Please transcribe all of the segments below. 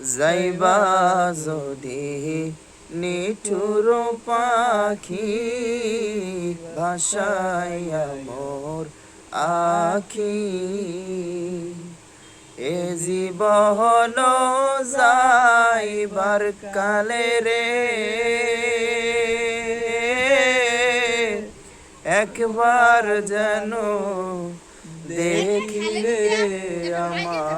যাইবা যদি নিঠুর পাখি ভাষাইয়া মোর আখি। এ জীবন যাইবার কালে রে একবার যেন দেখিলে আমার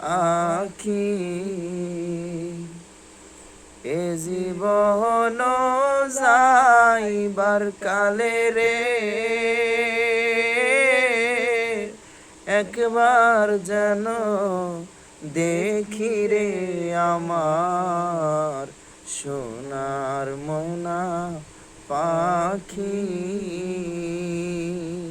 আখি। এ জীবন যাইবার কালে রে একবার যেন দেখি রে আমার সোনার ময়না পাখি।